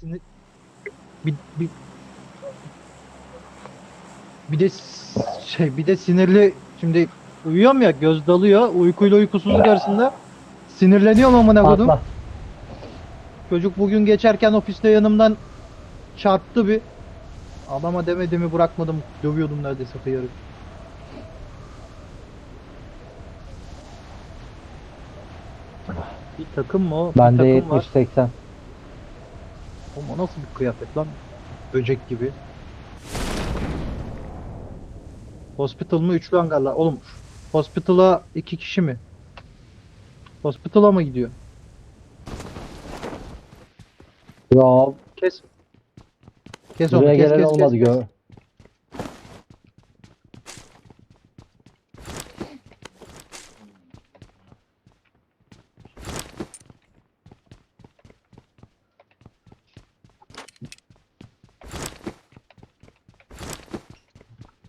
sinir bir, bir, bir de şey bir de sinirli şimdi uyuyorum ya göz dalıyor uykuyla uykusuzluk arasında sinirleniyorum amına kodum. Patla. Çocuk bugün geçerken ofiste yanımdan çarptı bir. Adama demediğimi bırakmadım. Dövüyordum neredeyse kıyarı. Bir takım mı o? Bir Bende takım var. 70-80. Ama nasıl bir kıyafet lan? Böcek gibi. Hospital mı? Üçlü hangarlar. Oğlum Hospital'a iki kişi mi? Hospital'a mı gidiyor? Ya Kes. Kes onu buraya kes gelen kes olmadı kes. gör.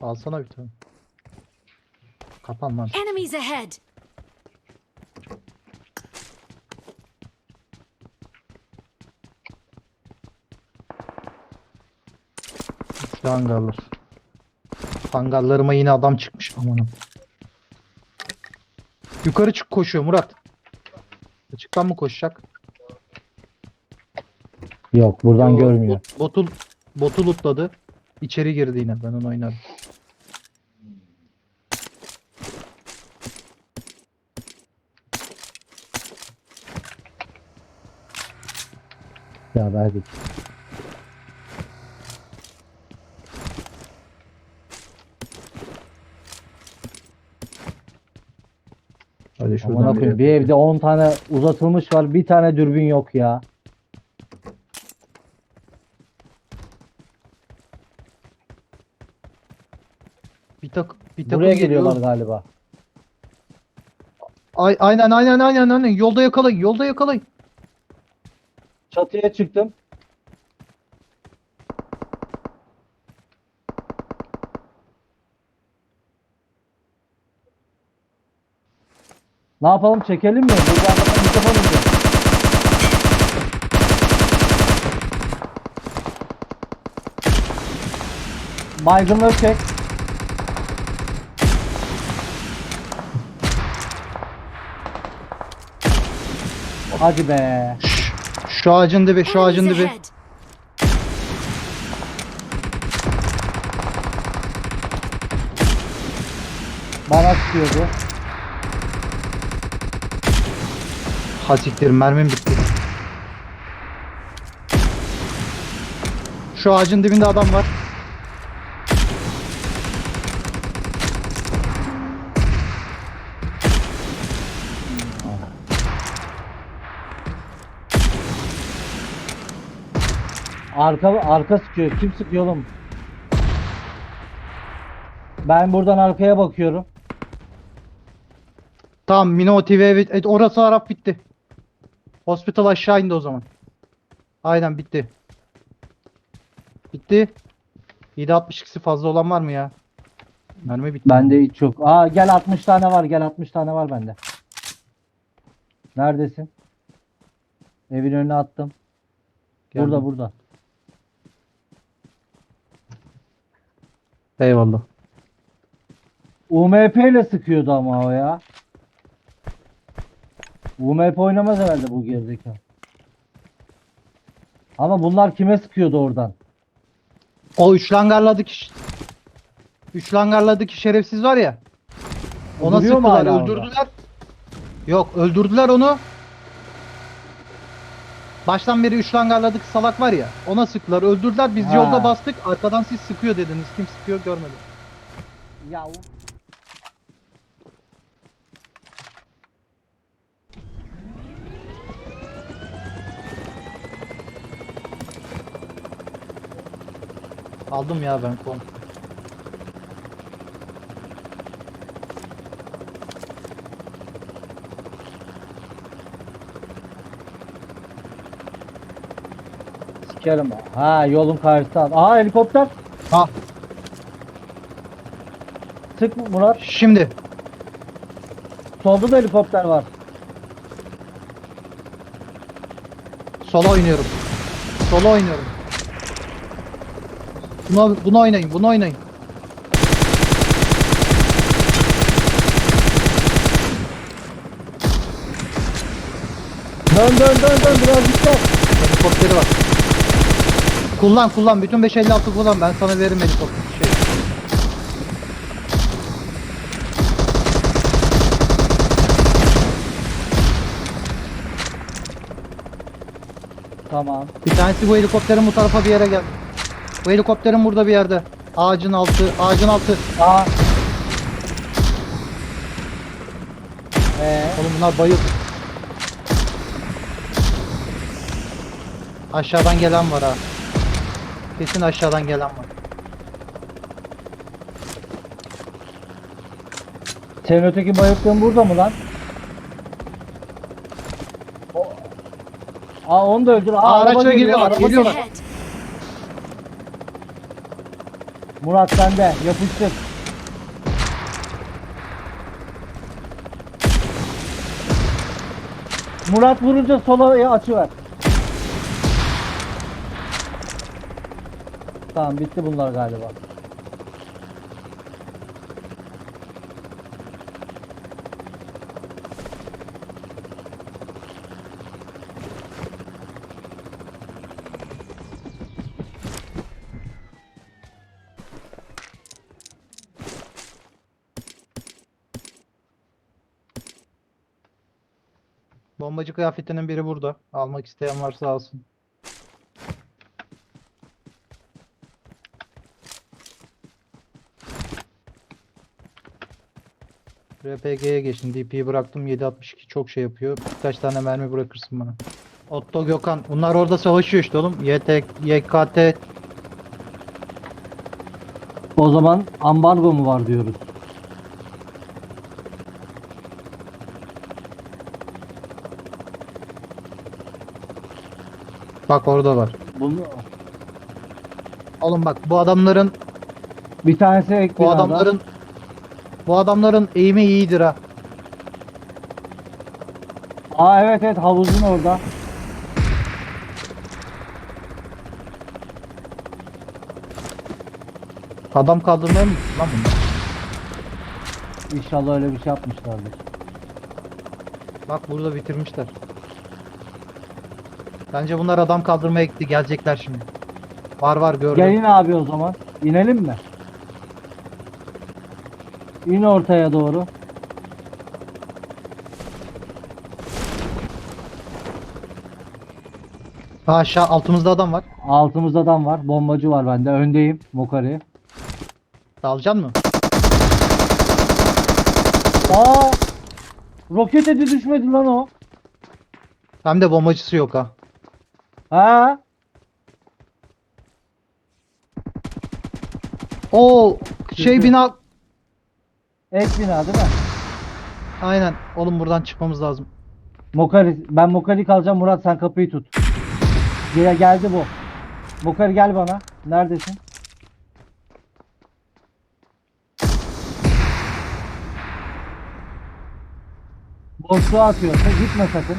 Alsana bir tane. Kapan lan. Enemies ahead! Üçlü hangarlar. Hangarlarıma yine adam çıkmış amanım. Yukarı çık koşuyor Murat. Açıktan mı koşacak? Yok buradan Yo, görmüyor. bot- Botu, botu lootladı. İçeri girdi yine. Ben onu oynarım. Ya verdik. Hadi şuradan Amına bir- bir evde 10 tane uzatılmış var. Bir tane dürbün yok ya. bir tak bir takım Buraya geliyor. geliyorlar galiba. Ay, aynen aynen aynen aynen. Yolda yakalayın. Yolda yakalayın. Çatıya çıktım. Ne yapalım çekelim mi? Buradan da mikrofon ineceğim. Baygınları çek. Hadi be. Şu ağacın dibi, şu ağacın dibi. Bana sıkıyordu. Ha siktir mermim bitti. Şu ağacın dibinde adam var. Arka arka sıkıyor. Kim sıkıyor oğlum? Ben buradan arkaya bakıyorum. Tamam Mino TV evi, e, orası Arap bitti. Hospital aşağı indi o zaman. Aynen bitti. Bitti. 7.62'si fazla olan var mı ya? Mermi bitti. Bende hiç yok. Aa gel 60 tane var. Gel 60 tane var bende. Neredesin? Evin önüne attım. Geldim. Burada burada. Eyvallah. UMP ile sıkıyordu ama o ya. UMP oynamaz herhalde bu gerizekalı. Ama bunlar kime sıkıyordu oradan? O üçlü hangarladaki ş- üçlü hangarladaki şerefsiz var ya. Ona Duruyor mu sıktılar, hala orada? öldürdüler. Yok, öldürdüler onu. Baştan beri hangarladık salak var ya. Ona sıktılar, öldürdüler. Biz Ha. yolda bastık. Arkadan siz sıkıyor dediniz. Kim sıkıyor görmedim. Ya Aldım ya ben kon. Sikerim. Ha yolun karşısında. Aa helikopter. Ha, Sık Murat. şimdi. Solda da helikopter var. Sola oynuyorum. Solo oynuyorum. Bunu, bunu oynayın, bunu oynayın. Dön dön dön dön biraz dikkat. Helikopteri var. Kullan kullan. Bütün 556 kullan. Ben sana veririm helikopter. Şey. Tamam. Bir tanesi bu helikopterin bu tarafa bir yere gel. Bu helikopterin burada bir yerde. Ağacın altı, ağacın altı. Aa. Ee, Oğlum bunlar bayıl. Aşağıdan gelen var ha. Kesin aşağıdan gelen var. senin öteki bayıldığın burada mı lan? O- Aa onu da öldür. Aa, Aa, araba araçla geliyor, araba geliyor. Murat sende. Yapıştır. Murat vurunca sola açıver. Tamam bitti bunlar galiba. Bombacı kıyafetinin biri burada. Almak isteyen varsa alsın. RPG'ye geçtim. DP'yi bıraktım. 7.62 çok şey yapıyor. Birkaç tane mermi bırakırsın bana. Otto Gökhan. Bunlar orada savaşıyor işte oğlum. YT, YKT. O zaman ambargo mu var diyoruz. Bak orada var. Bunu Oğlum bak bu adamların bir tanesi bu adamların bu adamların eğimi iyidir ha. Aa evet evet havuzun orada. Adam kaldırmaya mı gitti lan bunlar? İnşallah öyle bir şey yapmışlardır. Bak burada bitirmişler. Bence bunlar adam kaldırmaya gitti. Gelecekler şimdi. Var var gördüm. Gelin abi o zaman. İnelim mi? İn ortaya doğru. Aşağı altımızda adam var. Altımızda adam var. Bombacı var bende. Öndeyim. Mokari. Dalacaksın mı? Aa! Roket edi düşmedi lan o. Hem de bombacısı yok ha. Ha? Oo şey bina Ek bina değil mi? aynen. Oğlum buradan çıkmamız lazım. Mokari. Ben Mokari kalacağım. Murat sen kapıyı tut. Gel geldi bu. Mokari gel bana. Neredesin? Boşluğa atıyor. Sen gitme sakın.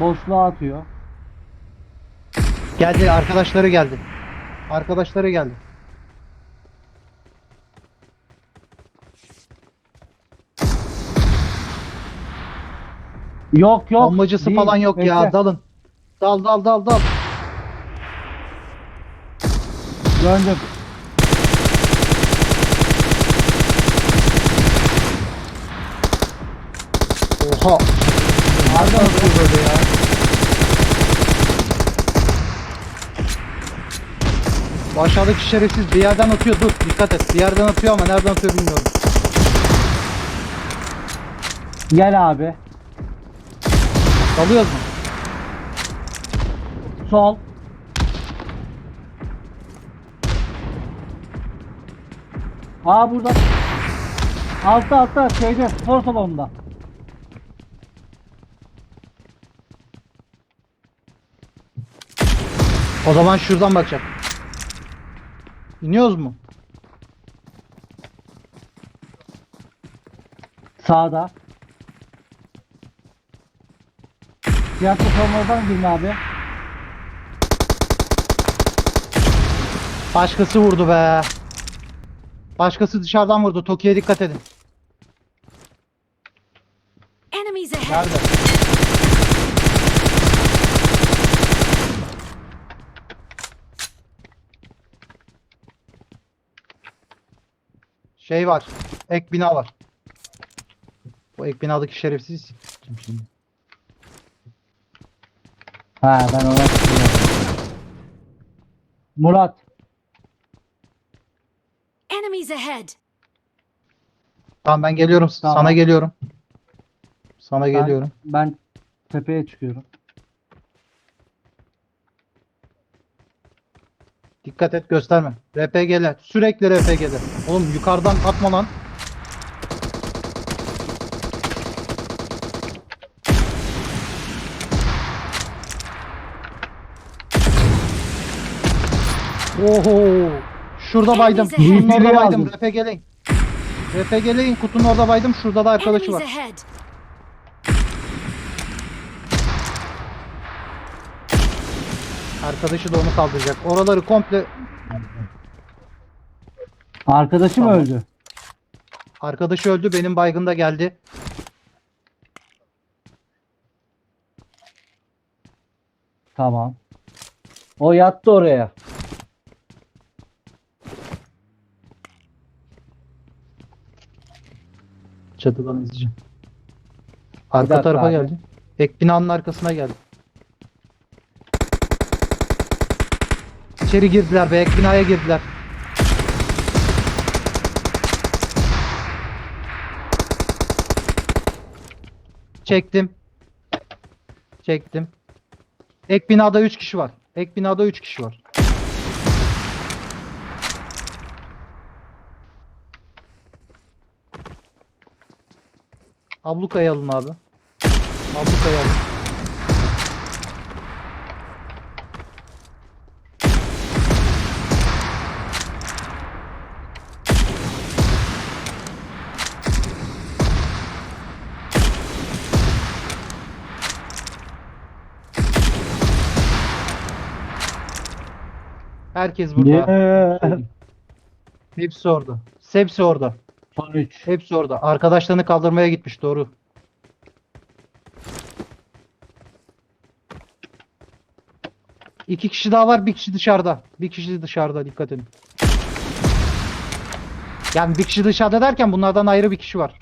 Boşluğa atıyor. Geldi arkadaşları geldi. Arkadaşları geldi. Yok yok. Bombacısı değil. falan yok ya. Bekle. Dalın. Dal dal dal dal. Döndüm. Oha. Nereden atıyor böyle ya? Bu aşağıdaki şerefsiz bir yerden atıyor. Dur dikkat et. Bir yerden atıyor ama nereden atıyor bilmiyorum. Gel abi. Dalıyoruz mu? Sol. Aa burada. Altta altta şeyde spor salonunda. O zaman şuradan bakacak. İniyoruz mu? Sağda. Tiyatro salonundan girin abi. Başkası vurdu be. Başkası dışarıdan vurdu. Toki'ye dikkat edin. Enemies ahead! Nerede? Şey var. Ek bina var. Bu ek binadaki şerefsiz. Şimdi. Ha ben ona sıkıyorum. Murat. Enemies ahead! Tamam ben geliyorum. Tamam. Sana geliyorum. Sana Ben, geliyorum. ben tepeye çıkıyorum. Dikkat et gösterme. RPG'ler. Sürekli RPG'ler. Oğlum yukarıdan atma lan. Oho. Şurada baydım. Kutunun orada baydım. Aldım. RPG'leyin. RPG'leyin. Kutunun orada baydım. Şurada da arkadaşı Enemies var. ahead! Arkadaşı da onu kaldıracak. Oraları komple Arkadaşım Tamam. öldü. Arkadaşı öldü. Benim baygın da geldi. Tamam. O yattı oraya. Çatıdan izleyeceğim. Arka dakika tarafa abi. geldi. Ek binanın arkasına geldi. İçeri girdiler be. Ek binaya girdiler. Çektim. Çektim. Ek binada 3 kişi var. Ek binada 3 kişi var. Ablukayı alın abi. Ablukayı alın. Herkes burada. Yeah. Hepsi orada. Hepsi orada. Son 3. Hepsi orada. Arkadaşlarını kaldırmaya gitmiş doğru. İki kişi daha var, bir kişi dışarıda. Bir kişi dışarıda, dikkat edin. Yani bir kişi dışarıda derken bunlardan ayrı bir kişi var.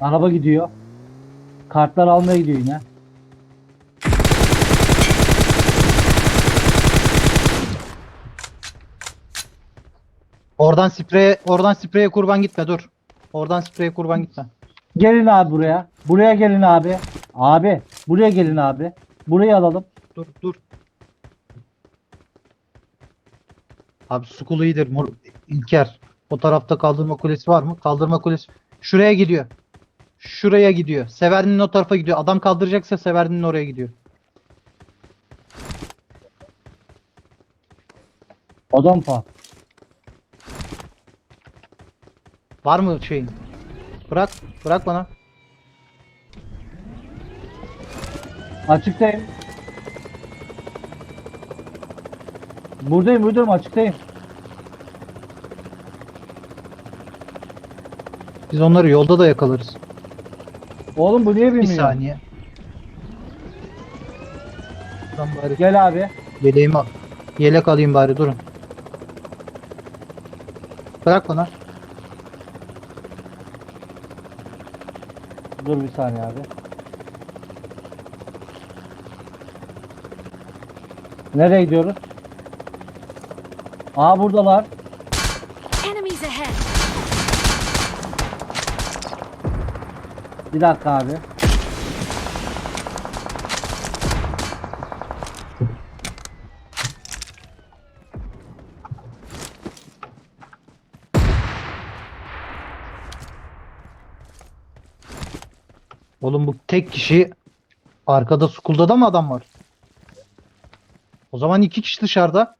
Araba gidiyor. Kartlar almaya gidiyor yine. Oradan spreye, oradan spreye kurban gitme dur. Oradan spreye kurban gitme. Gelin abi buraya. Buraya gelin abi. Abi buraya gelin abi. Burayı alalım. Dur dur. Abi Skulu iyidir. Mur- İlker. O tarafta kaldırma kulesi var mı? Kaldırma kulesi. Şuraya gidiyor. Şuraya gidiyor. Severdi'nin o tarafa gidiyor. Adam kaldıracaksa Severdi'nin oraya gidiyor. Odon puan. Var mı şeyin? Bırak. Bırak bana. Açıktayım. Buradayım buradayım açıktayım. Biz onları yolda da yakalarız. Oğlum bu niye Bir bilmiyor? saniye. Ben bari Gel abi. yeleğimi al. Yelek alayım bari durun. Bırak bana. Dur bir saniye abi. Nereye gidiyoruz? Aa buradalar. Bir dakika abi. Oğlum bu tek kişi arkada Skull'da da mı adam var? O zaman iki kişi dışarıda.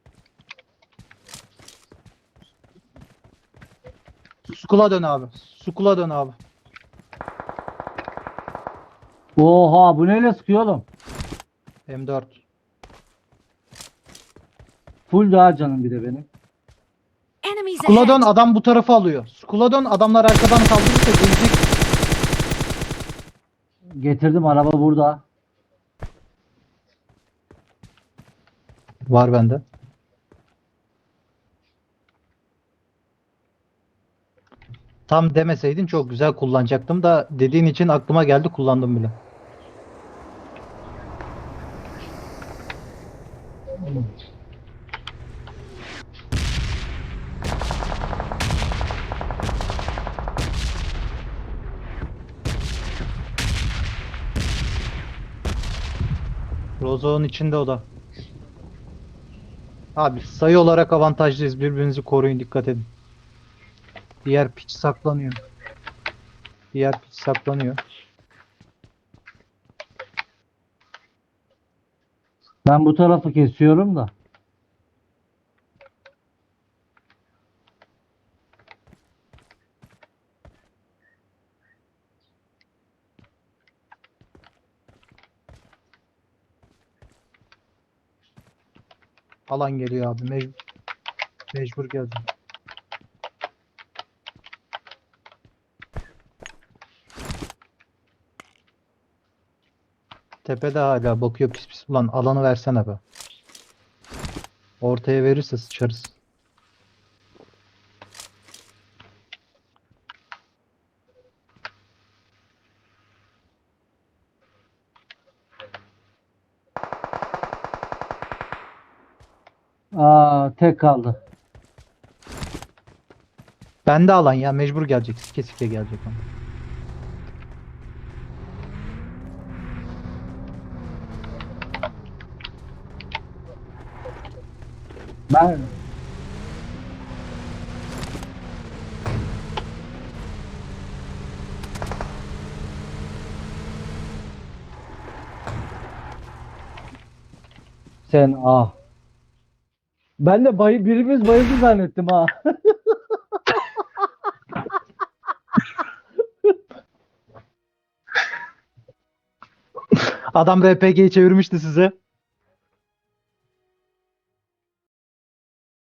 Skull'a dön abi. Skull'a dön abi. Oha bu neyle sıkıyor oğlum? M4. Full daha canım bir de benim. Enemies Skuladon adam bu tarafa alıyor. Skuladon adamlar arkadan kaldırırsa gelecek. Getirdim araba burada. Var bende. Tam demeseydin çok güzel kullanacaktım da dediğin için aklıma geldi kullandım bile. Rozo'nun içinde o da. Abi sayı olarak avantajlıyız. Birbirinizi koruyun dikkat edin. Diğer piç saklanıyor. Diğer piç saklanıyor. Ben bu tarafı kesiyorum da. Alan geliyor abi. Mecbur, mecbur geldim. Tepede hala bakıyor pis pis. Ulan alanı versene be. Ortaya verirse sıçarız. Aa tek kaldı. Bende alan ya mecbur gelecek. Sike sike gelecek ama. Ben Sen ah. Ben de bayı, birimiz bayıldı zannettim ha. Adam RPG'yi çevirmişti size.